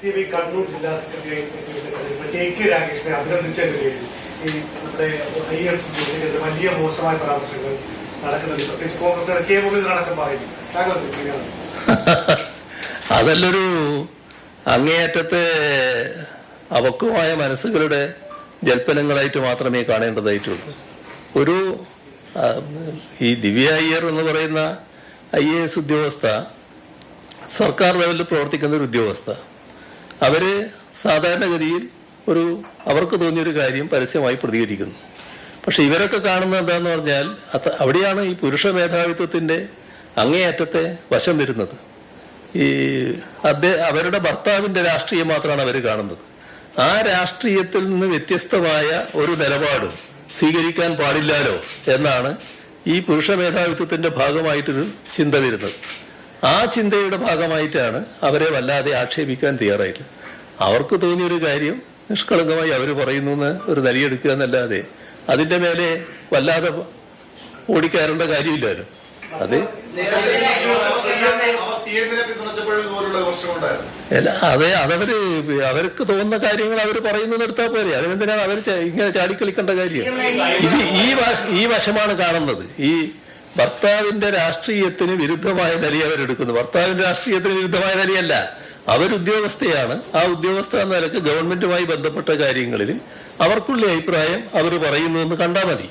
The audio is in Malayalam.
സി ബി കണ്ണൂർ ജില്ലാ സെക്രട്ടറി സെക്രട്ടറി കെ കെ രാകേഷിനെ അഭിനന്ദിച്ചതിന് പേരിൽ ഈ നമ്മുടെ ഐ എസ് വലിയ മോശമായ പരാമർശങ്ങൾ നടക്കുന്നുണ്ട്. പ്രത്യേകിച്ച് കോൺഗ്രസ് കെ മുരളീധരനടക്കം പറയുന്നു. താങ്കൾ അതല്ലൊരു അങ്ങേയറ്റത്തെ അവക്കുമായ മനസ്സുകളുടെ ജൽപ്പനങ്ങളായിട്ട് മാത്രമേ കാണേണ്ടതായിട്ടുള്ളൂ. ഒരു ഈ ദിവ്യ അയ്യർ എന്ന് പറയുന്ന ഐ എ എസ് ഉദ്യോഗസ്ഥ സർക്കാർ ലെവലിൽ പ്രവർത്തിക്കുന്ന ഒരു ഉദ്യോഗസ്ഥ. അവർ സാധാരണഗതിയിൽ ഒരു അവർക്ക് തോന്നിയൊരു കാര്യം പരസ്യമായി പ്രതികരിക്കുന്നു. പക്ഷെ ഇവരൊക്കെ കാണുന്നത് എന്താന്ന് പറഞ്ഞാൽ അവിടെയാണ് ഈ പുരുഷ മേധാവിത്വത്തിന്റെ അങ്ങേയറ്റത്തെ വശം വരുന്നത്. ഈ അദ്ദേഹം അവരുടെ ഭർത്താവിന്റെ രാഷ്ട്രീയം മാത്രമാണ് അവർ കാണുന്നത്. ആ രാഷ്ട്രീയത്തിൽ നിന്ന് വ്യത്യസ്തമായ ഒരു നിലപാട് സ്വീകരിക്കാൻ പാടില്ലാലോ എന്നാണ് ഈ പുരുഷ മേധാവിത്വത്തിന്റെ ഭാഗമായിട്ടൊരു ചിന്ത വരുന്നത്. ആ ചിന്തയുടെ ഭാഗമായിട്ടാണ് അവരെ വല്ലാതെ ആക്ഷേപിക്കാൻ തയ്യാറായത് അവർക്ക് തോന്നിയൊരു കാര്യം നിഷ്കളങ്കമായി അവർ പറയുന്നു എന്ന് ഒരു നരിയെടുക്കുക എന്നല്ലാതെ അതിന്റെ മേലെ വല്ലാതെ ഓടിക്കയറേണ്ട കാര്യമില്ലല്ലോ അത് അല്ല അതെ അതവര് അവർക്ക് തോന്നുന്ന കാര്യങ്ങൾ അവർ പറയുന്നു എടുത്താൽ പോരെ. അതിനെന്തിനാണ് അവർ ഇങ്ങനെ ചാടിക്കളിക്കേണ്ട കാര്യം? ഇത് ഈ ഈ വശമാണ് കാണുന്നത്. ഈ ഭർത്താവിന്റെ രാഷ്ട്രീയത്തിന് വിരുദ്ധമായ നിലയെ അവരെടുക്കുന്നു. ഭർത്താവിന്റെ രാഷ്ട്രീയത്തിന് വിരുദ്ധമായ നിലയല്ല അവരുദ്യോഗസ്ഥയാണ്. ആ ഉദ്യോഗസ്ഥ നിലയ്ക്ക് ഗവൺമെന്റുമായി ബന്ധപ്പെട്ട കാര്യങ്ങളിൽ അവർക്കുള്ള അഭിപ്രായം അവർ പറയുന്നുവെന്ന് കണ്ടാൽ മതി.